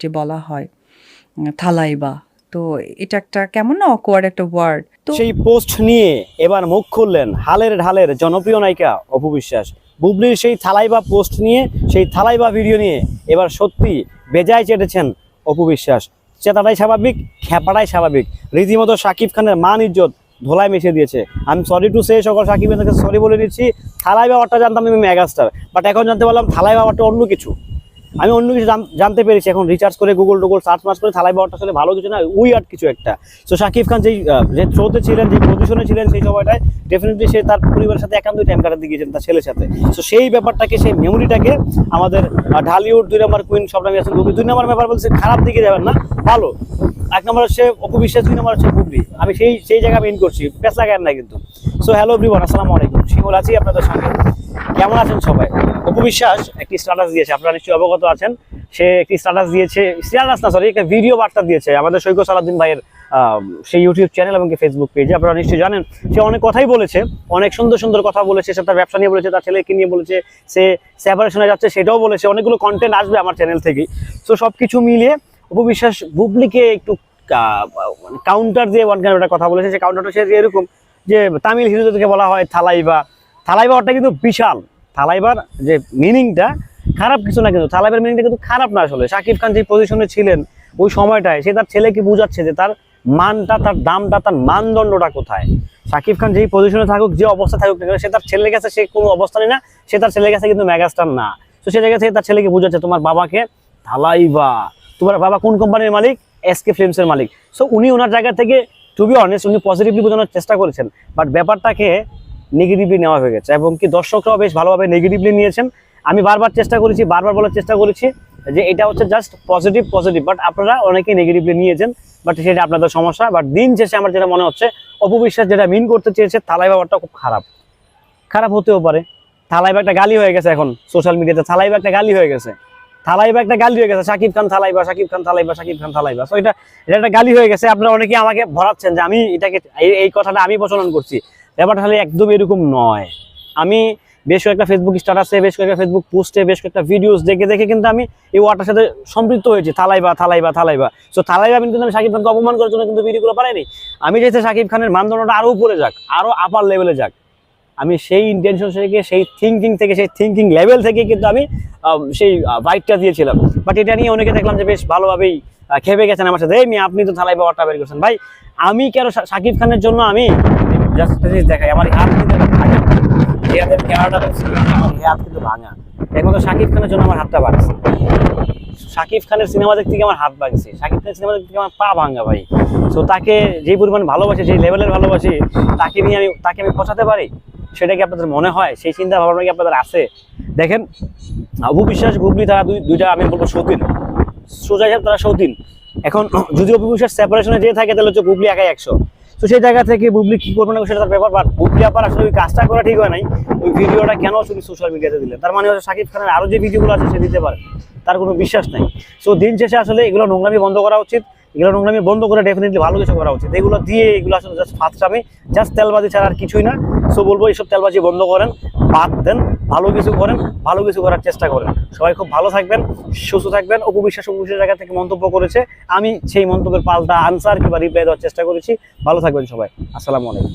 যে বলা হয় থালাইবা তো এটা একটা কেমন না অকওয়ার্ড একটা ওয়ার্ড তো সেই পোস্ট নিয়ে এবার মুখ খুললেন হালের ঢালের জনপ্রিয় নায়িকা অপু বিশ্বাস। বুবলির সেই থালাইবা পোস্ট নিয়ে, সেই থালাইবা ভিডিও নিয়ে এবার সত্যি বেজায় চেটেছেন অপু বিশ্বাস। চেতাটাই স্বাভাবিক খেপাটাই স্বাভাবিক। রীতিমতো শাকিব খানের মান ইজ্জত ধোলায় মিশিয়ে দিয়েছে। আমি সরি টু সে সকল সাকিবের কাছে সরি বলে দিচ্ছি, থালাই ব্যাপারটা জানতাম আমি মেগাস্টার বাট এখন জানতে পারলাম থালাই ব্যাপারটা অন্য কিছু। আমি অন্য কিছু জান- জানতে পেরেছি। এখন রিচার্জ করে গুগল টুগল সার্চ মার্চ করে থালাই ব্যাপারটা আসলে ভালো কিছু না উই আর কিছু একটা। তো শাকিব খান যেই যে থ্রোতে ছিলেন, যে পজিশনে ছিলেন সেই সময়টায় ডেফিনেটলি সে তার পরিবারের সাথে একান্তই টাইম কাটাতে গিয়েছেন তার ছেলের সাথে। তো সেই ব্যাপারটাকে, সেই মেমোরিটাকে আমাদের ঢালিউড, দুই নম্বর কুইন সব নামে আছেন দুই নম্বর ব্যাপার বলছে খারাপ দিকে যাবেন না, ভালো। এক নম্বর হচ্ছে অপু বিশ্বাস, দুই নম্বর হচ্ছে বুবলি আমি সেই সেই জায়গায় আমি মেইন করছি। পেস লাগান না কিন্তু। সো হ্যালো এভরিওয়ান আসসালামু আলাইকুম। শিমুল আছি আপনাদের সঙ্গে। কেমন আছেন সবাই? অপু বিশ্বাস একটি স্ট্যাটাস দিয়েছে, আপনারা নিশ্চয়ই অবগত আছেন। সে একটি স্ট্যাটাস দিয়েছে স্ট্যাটাস না সরি একটা ভিডিও বার্তা দিয়েছে আমাদের সৈকত সালাদ্দিন ভাইয়ের সেই ইউটিউব চ্যানেল এবং ফেসবুক পেজে আপনারা নিশ্চয়ই জানেন, সে অনেক কথাই বলেছে, অনেক সুন্দর সুন্দর কথা বলেছে, সে তার ব্যবসা নিয়ে বলেছে, তার ছেলেকে নিয়ে বলেছে, সে সেপারেশনে যাচ্ছে, সেটাও বলেছে, অনেকগুলো কন্টেন্ট আসবে আমার চ্যানেল থেকে সো সব কিছু মিলিয়ে অপু বিশ্বাস বুবলিকে একটু কাউন্টার দিয়ে ওয়ান একটা কথা বলেছে, সে কাউন্টারটা সে এরকম যে তামিল হিরোদেরকে বলা হয় থালাইবা থালাইবা ওটা কিন্তু বিশাল। থালাইবার যে মিনিংটা খারাপ কিছু না কিন্তু, থালাইবার মিনিংটা কিন্তু খারাপ না আসলে। শাকিব খান যে পজিশনে ছিলেন ওই সময়টায়, সে তার ছেলেকে বুঝাচ্ছে যে তার মানটা, তার দামটা, তার মানদণ্ডটা কোথায়। শাকিব খান যেই পজিশনে থাকুক, যে অবস্থা থাকুক না সে তার ছেলের কাছে সে কোনো অবস্থানে না, সে তার ছেলের কাছে কিন্তু মেগাস্টার না। তো সে জায়গা থেকে তার ছেলেকে বুঝাচ্ছে, তোমার বাবাকে থালাইবা। তোমার বাবা কোন কোম্পানির মালিক? এসকে ফিল্মসের মালিক। সো উনি ওনার জায়গা থেকে টু বি অনেস্ট উনি পজিটিভলি বোঝানোর চেষ্টা করেছেন বাট ব্যাপারটাকে নেগেটিভলি নেওয়া হয়ে গেছে, এবং কি দর্শকরাও বেশ ভালোভাবে নেগেটিভলি নিয়েছেন। আমি বারবার চেষ্টা করেছি, বারবার বলার চেষ্টা করেছি যে এটা হচ্ছে জাস্ট পজিটিভ পজিটিভ বাট আপনারা অনেকেই নেগেটিভলি নিয়েছেন বাট সেটা আপনাদের সমস্যা। বাট দিন শেষে আমার যেটা মনে হচ্ছে, অপবিশ্বাস যেটা মিন করতে চেয়েছে থালাই ব্যাপারটা খুব খারাপ। খারাপ হতেও পারে। থালাইবা একটা গালি হয়ে গেছে এখন সোশ্যাল মিডিয়াতে থালাইবা একটা গালি হয়ে গেছে। থালাইবা একটা গালি হয়ে গেছে শাকিব খান থালাইবা শাকিব খান থালাইবা শাকিব খান থালাইবা। সো এটা এটা একটা গালি হয়ে গেছে, আপনারা অনেকে আমাকে ভরাচ্ছেন যে আমি এটাকে এই- কথাটা আমি প্রচলন করছি। ব্যাপারটা তাহলে একদম এরকম নয়। আমি বেশ কয়েকটা ফেসবুক স্ট্যাটাসে বেশ কয়েকটা ফেসবুক পোস্টে বেশ কয়েকটা ভিডিওস দেখে দেখে কিন্তু আমি এই ওয়াটার সাথে সম্পৃক্ত হয়েছি। থালাইবা থালাইবা থালাইবা। সো থালাইবা কিন্তু আমি শাকিব খানকে অপমান করার জন্য কিন্তু ভিডিওগুলো বানাইনি। আমি চাইছি শাকিব খানের মানদণ্ডটা আরও উপরে যাক আরও আপার লেভেলে যাক। আমি সেই ইন্টেনশন থেকে সেই থিঙ্কিং থেকে সেই থিঙ্কিং লেভেল থেকে কিন্তু আমি সেই বাইকটা দিয়েছিলাম। বাট এটা নিয়ে অনেকে দেখলাম যে বেশ ভালোভাবেই আহ, খেপে গেছেন আমার সাথে এই মেয়ে আপনি তো থালাই বাবারটা বের করছেন। ভাই আমি কেন শাকিব খানের জন্য আমি জাস্ট দেখাই আমার হাত কিন্তু ভাঙা। হাত কিন্তু ভাঙা। একমাত্র শাকিব খানের জন্য আমার হাতটা ভাঙছে। শাকিব খানের সিনেমা দেখতে আমার হাত ভাঙছে। শাকিব খানের সিনেমা দেখতে আমার পা ভাঙা ভাই। তো তাকে যেই পরিমাণ ভালোবাসি যেই লেভেলের ভালোবাসি তাকে নিয়ে আমি তাকে আমি পচাতে পারি? সেটা কি আপনাদের মনে হয়? সেই চিন্তা ভাবনা কি আপনাদের আছে? দেখেন অপু বিশ্বাস, গুগলি, তারা দুই, দুইটা, আমি বলব সতীন। সোজা হিসাব তারা সতীন। এখন, যদি অপু বিশ্বাস সেপারেশনে যেয়ে থাকে, তাহলে হচ্ছে বুবলি একাই একশো। তো সেই জায়গা থেকে বুবলি কি করবে না সেটা তার ব্যাপার বাট বুবলি আপার আসলে ওই কাজটা করা ঠিক হয় নাই। ওই ভিডিওটা কেন শুধু সোশ্যাল মিডিয়াতে দিলেন তার মানে হচ্ছে শাকিব খানের আরও যে ভিডিওগুলো আছে, সে দিতে পারে। তার কোনো বিশ্বাস নাই। সো দিন শেষে আসলে এগুলো নোংরামি বন্ধ করা উচিত। এগুলো নোংরামি বন্ধ করে ডেফিনেটলি ভালো কিছু করা উচিত। এগুলো দিয়ে এগুলো আসলে জাস্ট ফাতরামি জাস্ট তেলবাজি ছাড়া আর কিছুই না। সো বলব, এইসব তেলবাজি বন্ধ করেন, বাদ দেন, ভালো কিছু করেন, ভালো কিছু করার চেষ্টা করেন। সবাই খুব ভালো থাকবেন, সুস্থ থাকবেন। অপবিশ্বাস অপবিশ্বাস জায়গা থেকে মন্তব্য করেছে, আমি সেই মন্তব্যের পাল্টা আনসার কিংবা রিপ্লাই দেওয়ার চেষ্টা করেছি। ভালো থাকবেন সবাই। আসসালামু আলাইকুম।